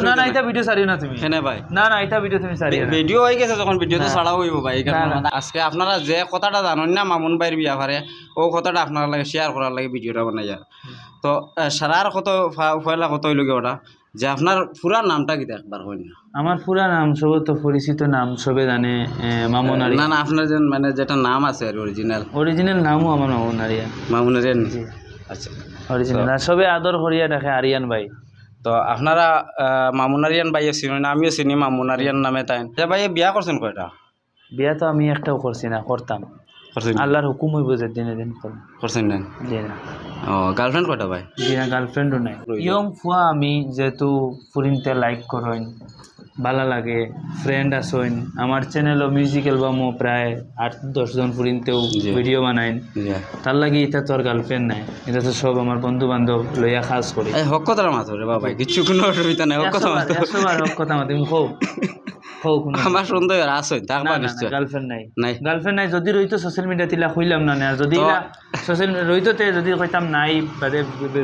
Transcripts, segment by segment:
না না এটা ভিডিও সারিও না তুমি। কেনে ভাই। না না এটা ভিডিও তুমি সারিও ভিডিও হয়ে গেছে যখন ভিডিও তো না। হইব ভাই এই কারণে না, না। মানে আজকে আপনারা যে কথাটা জানেন না মামুন ভাইয়ের বিয়া পারে ও কথাটা আপনার লাগে শেয়ার করার লাগে ভিডিওটা বানাই তো সারার কত ফা- পয়লা কত ওটা? যে আপনার পুরা নামটা কি একবার হই না? আমার পুরা নাম সব তো পরিচিত নাম সবে জানে মামুন না না আপনার যে মানে যেটা নাম আছে আর অরিজিনাল অরিজিনাল নামও আমার মামুন আরিয়া মামুনের জি। আচ্ছা। অরিজিনাল সবে আদর করিয়া দেখে আরিয়ান ভাই। তো আপনারা মামুনারিয়ান ভাইয়ে চিনেন না আমিও চিনি মামুনারিয়ান নামে তাই ভাইয়ে বিয়া করছেন কয়টা? বিয়া তো আমি একটাও করছি না করতাম। করছেন? আল্লাহর হুকুম হইব যে দিনে দিন করছেন না জি না। ও গার্লফ্রেন্ড কয়টা ভাই? জি না গার্লফ্রেন্ডও নাই। ইয়ং ফুয়া আমি যেহেতু ফুরিনতে লাইক করেন। ভালো লাগে ফ্রেন্ড আসইন আমার চ্যানেলও মিউজিক অ্যালবামও প্রায় আট দশজন পর্যন্তও। ভিডিও বানাইন। তার লাগে এটা তোর গার্লফ্রেন্ড নাই। এটা তো সব আমার বন্ধু বান্ধব লইয়া খাস করি। হক কথাটা মাথো রে বাবা কিছু কোনো অসুবিধা নাই হক কথা একশোবার হক কথা মা তুমি আমার আসই নিশ্চয়। গার্লফ্রেন্ড নাই। নাই। গার্লফ্রেন্ড নাই যদি রইতো সোশ্যাল মিডিয়া তিলা খুইলাম না না যদি তো- সোশ্যাল রইতো তে যদি কইতাম নাই বাদে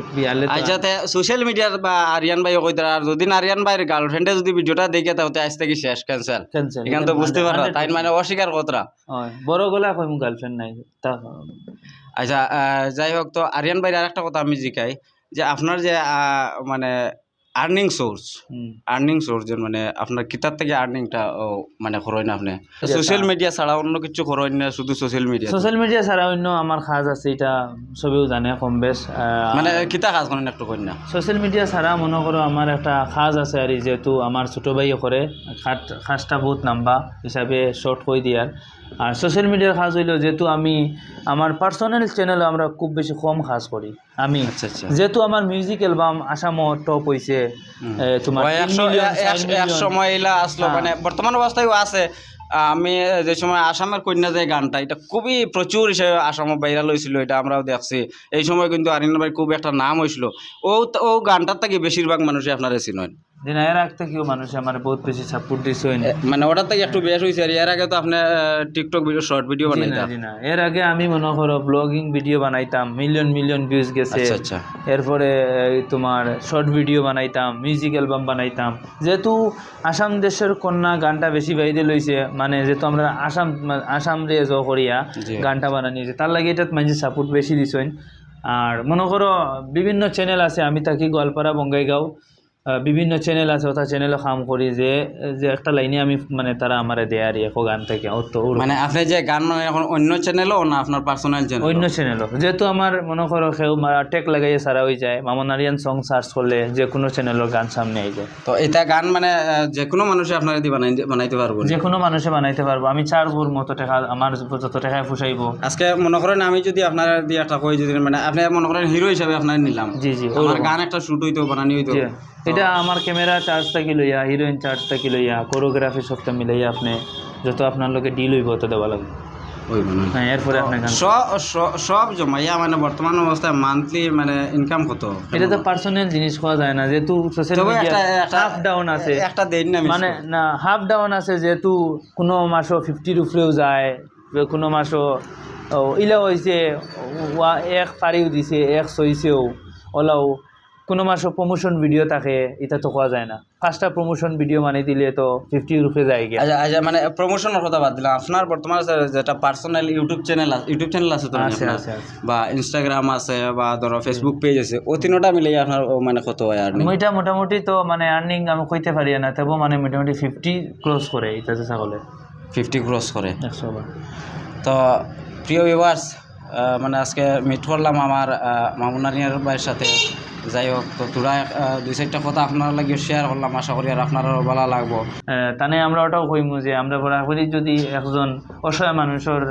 বিয়ালে তো- আচ্ছা তে সোশ্যাল মিডিয়ার বা আরিয়ান ভাই কই আর যদি আরিয়ান ভাইয়ের গার্লফ্রেন্ডে যদি ভিডিওটা দেখে তাহলে আজ থেকে শেষ ক্যান্সেল. এখান তো বুঝতে পারো 100% তাই মানে অস্বীকার কতরা বড় গলা কই মু গার্লফ্রেন্ড নাই তা আচ্ছা যাই হোক তো আরিয়ান ভাইয়ের আরেকটা কথা আমি জিকাই যে আপনার যে মানে আর্নিং সোর্স। আর্নিং সোর্স যে মানে আপনার কিতার থেকে আর্নিংটা মানে করেন না আপনি। সোশ্যাল মিডিয়া ছাড়া অন্য কিছু করেন না শুধু সোশ্যাল মিডিয়া সোশ্যাল মিডিয়া ছাড়া অন্য আমার কাজ আছে এটা সবেও জানে কম বেশ মানে কিতা কাজ করেন একটু করেন না। সোশ্যাল মিডিয়া ছাড়া মনে করো আমার একটা কাজ আছে আর যেহেতু আমার ছোটো ভাইও করে খাট কাজটা বহুত নাম্বা হিসাবে শর্ট করে দিয়ার। আর সোশ্যাল মিডিয়ার কাজ হইল যেহেতু আমি আমার পার্সোনাল চ্যানেলে আমরা খুব বেশি কম কাজ করি। আমি আচ্ছা আচ্ছা। যেহেতু আমার মিউজিক অ্যালবাম আসামও টপ হয়েছে তোমার এক-। সময় এলা আসলো হ্যাঁ। মানে বর্তমান অবস্থায়ও আছে। আমি যে সময় আসামের কন্যা যে গানটা এটা খুবই প্রচুর হিসেবে আসামে ভাইরাল হয়েছিল এটা আমরাও দেখছি। এই সময় কিন্তু আরিন ভাই খুব একটা নাম হয়েছিল ও ও গানটার থেকে বেশিরভাগ মানুষই আপনারা চিনেন। যে না, এর আগ থেকেও মানুষ আমার বহুত বেশি সাপোর্ট দিছে মানে থেকে একটু বেশ হয়েছে আর এর আগে তো আপনি টিকটক ভিডিও শর্ট ভিডিও জি না। এর আগে আমি মনে করো ব্লগিং ভিডিও বানাইতাম মিলিয়ন মিলিয়ন ভিউজ গেছে। আচ্ছা এরপরে তোমার শর্ট ভিডিও বানাইতাম মিউজিক অ্যালবাম বানাইতাম। যেহেতু আসাম দেশের কন্যা গানটা বেশি বাইরে লইছে মানে যেহেতু আমরা আসাম আসাম রে জ করিয়া গানটা বানানিয়েছে তার লাগে এটাত মানুষ সাপোর্ট বেশি দিছেন আর মনে করো বিভিন্ন চ্যানেল আছে আমি থাকি গোয়ালপাড়া বঙ্গাইগাঁও। বিভিন্ন চ্যানেল আছে ওটা চ্যানেলও কাম করি যে যে একটা লাইনে আমি মানে তারা আমারে দেয় আর একো গান থেকে ও তো মানে আপনি যে গান মানে এখন অন্য চ্যানেলও না আপনার পার্সোনাল চ্যানেল অন্য চ্যানেলও যেহেতু আমার মনে করো কেউ টেক লাগাইয়ে সারা হয়ে যায় মামনারিয়ান সং সার্চ করলে যে কোনো চ্যানেলের গান সামনে আই যায়। তো এটা গান মানে যে কোনো মানুষই আপনারা দিয়ে বানাই বানাইতে পারব। যে কোনো মানুষে বানাইতে পারব। আমি চার্জ করব মতো টাকা আমার যত টাকায় ফুসাইবো। আজকে মনে করেন আমি যদি আপনার দিয়ে একটা কই যদি মানে আপনি মনে করেন হিরো হিসাবে আপনার নিলাম। জি জি আমার গান একটা শুট হইতো বানানি হইতো। এটা আমার ক্যামেরা চার্জ থাকি লইয়া হিরোইন চার্জ থাকি লইয়া কোরিওগ্রাফি সবটা মিলাইয়া আপনি যত আপনার লোকে ডিল হইব তত দেওয়া লাগবে। হ্যাঁ এরপরে আপনার সব জমাইয়া মানে বর্তমান অবস্থায় মান্থলি মানে ইনকাম কত? এটা তো পার্সোনাল জিনিস খাওয়া যায় না যেহেতু সোশ্যাল মিডিয়া হাফ ডাউন আছে। একটা দেন না মানে না হাফ ডাউন আছে যেহেতু কোনো মাসও ফিফটির উপরেও যায় কোনো মাসও ও, ইলাও হয়েছে এক পারিও দিছে এক সইছেও ওলাও। কোনো মাসও প্রমোশন ভিডিও থাকে এটা তো কোয়া যায় না। ফার্স্টটা প্রমোশন ভিডিও মানে দিলে তো ফিফটির উপরে যায় গিয়া আচ্ছা আচ্ছা মানে প্রমোশনের কথা বাদ দিলাম আপনার বর্তমানে যেটা পার্সোনাল ইউটিউব চ্যানেল আছে ইউটিউব চ্যানেল আছে তো আছে আছে বা ইনস্টাগ্রাম আছে বা ধরো ফেসবুক পেজ আছে ও তিনোটা মিলে আপনার মানে কত হয় আর ওইটা মোটামুটি তো মানে আর্নিং আমি কইতে পারি না তবু মানে মোটামুটি ফিফটি ক্লোজ করে এটা তো ছাগলে ফিফটি ক্রস করে তো প্রিয় ভিউয়ার্স মানে আজকে মিট করলাম আমার মামুনারিয়ার ভাইয়ের সাথে যাই হোক, তো তোরা দুই চারটা কথা আপনার লাগে শেয়ার করলাম, আশা করি আর আপনারও ভালো লাগবো। তানে আমরা ওটাও কইমু যে আমরা বরাবরই যদি একজন অসহায় মানুষের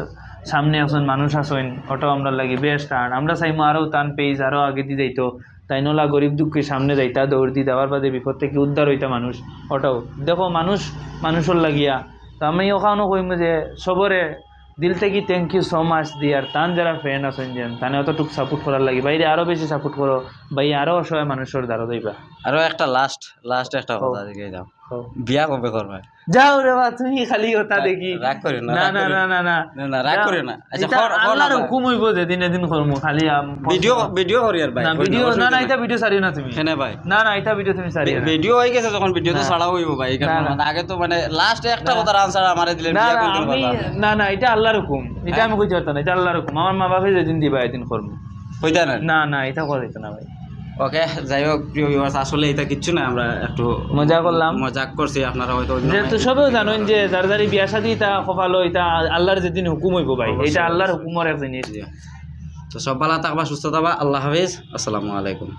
সামনে একজন মানুষ আসেন ওটাও আমরা লাগি বেস্ট আর আমরা চাইমু আরও টান পেজ আরও আগে দিয়ে যাইতো। তাই নলা গরিব দুঃখের সামনে যাইতা, দৌড় দি দেওয়ার বাদে বিপদ থেকে উদ্ধার হইতা মানুষ, ওটাও। দেখো মানুষ, মানুষের লাগিয়া। তো আমি ওখানেও কইমু যে সবরে দিল থেকে থ্যাংক ইউ সো মাচ দিয়ার? তান যারা ফ্রেন্ড আছেন যেন তানে অতটুকু সাপোর্ট করার লাগে। বাইরে আরও বেশি সাপোর্ট করো। বাই আরও অসহায় মানুষের দ্বারা দইবা। আরও একটা লাস্ট লাস্ট একটা কথা দিকে দাও। বিয়া কবে করবা? যাও রে বা তুমি খালি ওটা দেখি। রাগ করি না না না না না না। রাগ। করি না। আচ্ছা, আল্লাহর হুকুম হইব যে দিনে দিন করমু খালি ভিডিও ভিডিও করি আর ভাই না ভিডিও না না এটা ভিডিও সারিও না তুমি। কেনে ভাই। না না এটা ভিডিও তুমি সারিও না। ভিডিও হয়ে গেছে যখন ভিডিও তো না। ছাড়াও হইব ভাই কারণে। মানে আগে তো মানে লাস্ট একটা। কথার আনসার আমারে দিলেন না বিয়া না করতে আমি না না এটা আল্লাহর হুকুম। এটা হ্যাঁ। আমি কইতে পারতাম না এটা আল্লাহর হুকুম। আমার মা বাপে যেদিন দিবা এদিন করব হইতা না না না এটা করা যেত না ভাই। ওকে যাই হোক প্রিয় ভিউয়ার্স আসলে এটা কিচ্ছু না আমরা একটু মজা করলাম। মজা করছি আপনারা হয়তো যেহেতু সবেও জানেন যে যার যারি বিয়া শাদি তা কপালো এটা আল্লাহর যেদিন হুকুম হইব ভাই এটা আল্লাহর হুকুমের এক জিনিস। তো সব ভালো থাকবা সুস্থ থাকবা আল্লাহ হাফিজ আসসালামু আলাইকুম।